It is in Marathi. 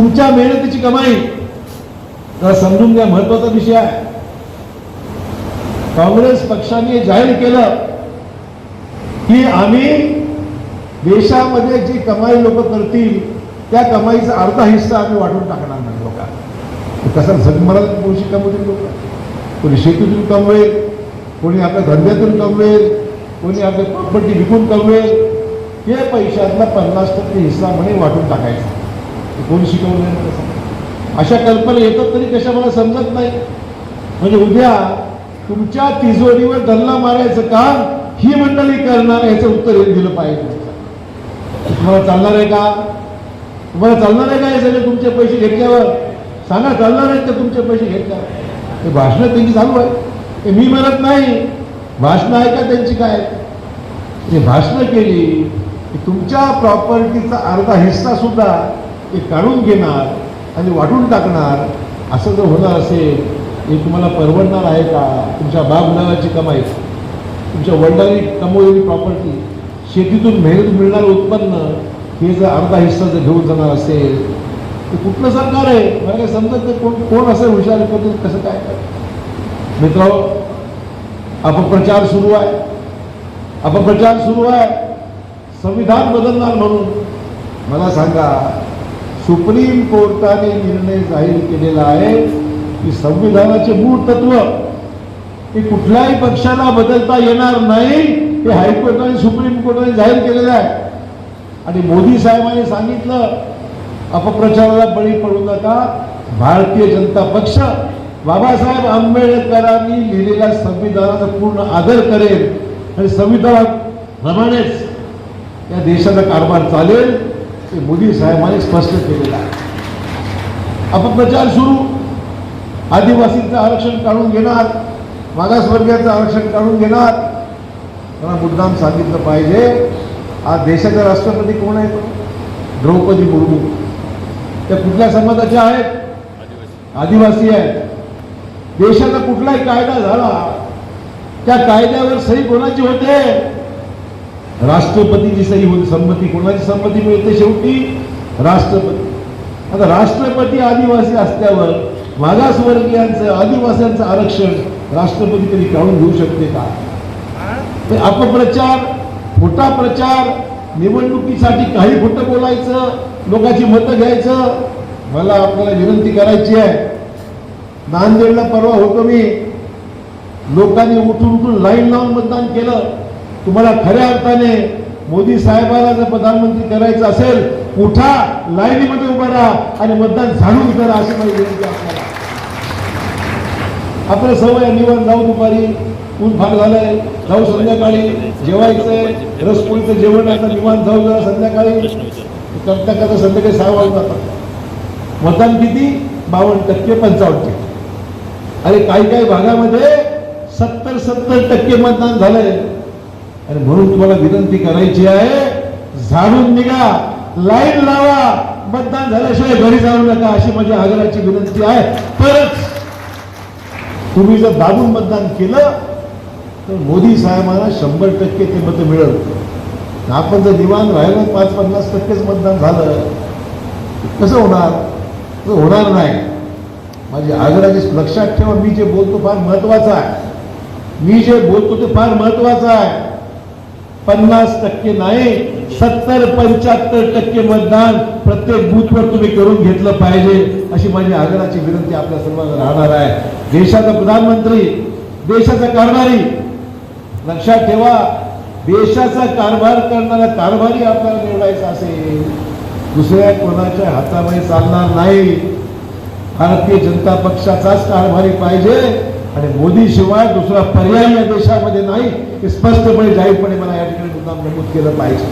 तुमच्या मेहनतीची कमाई. समजून घ्या महत्त्वाचा विषय आहे. काँग्रेस पक्षाने जाहीर केलं की आम्ही देशामध्ये जी कमाई लोक करतील त्या कमाईचा अर्धा हिस्सा आम्ही वाटून टाकणार नाही लोकांना. कसं जगमरात कोणी कमवतील लोक? कोणी शेतीतून कमवेल कोणी आपल्या धंद्यातून कमवेल कोणी आपल्या प्रॉपर्टी विकून कमवेल. ते पैशातला पन्नास टक्के हिस्सा म्हणे वाटून टाकायचा. कोण शिकवलं नाही अशा कल्पना येतात तरी कशा मला समजत नाही. म्हणजे उद्या तुमच्या तिजोरीवर दल्ला मारायचं काम ही मंडळी करणार याचं उत्तर हे दिलं पाहिजे. तुम्हाला चालणार आहे का? तुम्हाला चालणार आहे का हे सगळे तुमचे पैसे घेतल्यावर? सांगा चालणार आहेत का तुमचे पैसे घेतल्यावर? ते भाषणं त्यांची चालू आहे. ते मी म्हणत नाही. भाषणं आहे का त्यांची काय? ते भाषणं केली की तुमच्या प्रॉपर्टीचा अर्धा हिस्सा सुद्धा ते काढून घेणार आणि वाटून टाकणार असं जर होणार असेल हे तुम्हाला परवडणार आहे का? तुमच्या बाबनगाची कमाई तुमच्या वडिलांनी कमवलेली प्रॉपर्टी शेतीतून मेहनत मिळणारं उत्पन्न हे जर अर्धा हिस्सा जर घेऊन जाणार असेल ते कुठलं सरकार आहे? मला काय समजत नाही कोण कोण असं हुशार पद्धत कसं काय मित्र अपप्रचार सुरू आहे. अपप्रचार सुरू आहे. संविधान बदलणार म्हणून. मला सांगा सुप्रीम कोर्टाने निर्णय जाहीर केलेला आहे की संविधानाचे मूळ तत्व हे कुठल्याही पक्षाला बदलता येणार नाही हे हायकोर्टाने सुप्रीम कोर्टाने जाहीर केलेलं आहे. आणि मोदी साहेबांनी सांगितलं अपप्रचाराला बळी पडू नका भारतीय जनता पक्ष बाबासाहेब आंबेडकरांनी लिहिलेल्या संविधानाचा पूर्ण आदर करेल. आणि संविधानाप्रमाणेच या देशाचा कारभार चालेल. ते मोदी साहेबांनी स्पष्ट केलेलं आहे. अपप्रचार सुरू. आदिवासींचं आरक्षण काढून घेणार. मागासवर्गीयाचं आरक्षण काढून घेणार. त्यांना मुद्दाम सांगितलं पाहिजे आज देशाचा राष्ट्रपती कोण आहे तो? द्रौपदी मुर्मू. त्या कुठल्या समाजाच्या आहेत? आदिवासी आहेत. देशाचा कुठलाही कायदा झाला त्या कायद्यावर सही कोणाची होते? राष्ट्रपतीची सही होती संमती कोणाची संमती मिळते शेवटी? राष्ट्रपती. आता राष्ट्रपती आदिवासी असल्यावर मागासवर्गीयांचं आदिवास्यांचं आरक्षण राष्ट्रपती कधी काढून घेऊ शकते का? ते अपप्रचार खोटा प्रचार निवडणुकीसाठी काही खोटं बोलायचं लोकांची मतं घ्यायचं मला आपल्याला विनंती करायची आहे. नांदेडला परवा होतो मी लोकांनी उठून उठून लाईन लावून मतदान केलं. तुम्हाला खऱ्या अर्थाने मोदी साहेबाला जर प्रधानमंत्री करायचं असेल उठा लाईनीमध्ये उभा राहा आणि मतदान झाडून करा अशी माझी विनंती आपल्याला आपलं सवय निवड जाऊ दुपारी ऊन फार झालंय जाऊ संध्याकाळी जेवायचंय रसपोळीचं जेवण आता निवांत जाऊ जरा संध्याकाळी. करता करता संध्याकाळी सहा वाजून जातात मतदान किती? बावन्न टक्के पंचावन्न टक्के. अरे काही काही भागामध्ये सत्तर सत्तर टक्के मतदान झालंय. आणि म्हणून तुम्हाला विनंती करायची आहे झाडून निघा लाईन लावा मतदान झाल्याशिवाय घरी जाऊ नका अशी माझी आग्रहाची विनंती आहे. तरच तुम्ही जर दाबून मतदान केलं तर मोदी साहेबांना शंभर टक्के ते मतं मिळत आपण जर निवान राहिलं पाच पन्नास टक्केच मतदान झालं कसं होणार? तसं होणार नाही. माझी आग्रहाची लक्षात ठेवा मी जे बोलतो फार महत्वाचं आहे. मी जे बोलतो ते फार महत्वाचं आहे. पन्नास टक्के नाही सत्तर पंच्याहत्तर टक्के मतदान प्रत्येक बूथवर तुम्ही करून घेतलं पाहिजे अशी माझी आग्रहाची विनंती आपल्या सर्वांना राहणार आहे. देशाचा प्रधानमंत्री देशाचा कारभारी लक्षात ठेवा देशाचा कारभार करणारा कारभारी आपल्याला निवडायचा असेल. दुसऱ्या कोणाच्या हातामध्ये चालणार नाही. भारतीय जनता पक्षाचाच कारभारी पाहिजे. आणि मोदी शिवाय दुसरा पर्याय या देशामध्ये नाही हे स्पष्टपणे जाहीरपणे मला या ठिकाणी मुद्दाम नमूद केलं पाहिजे.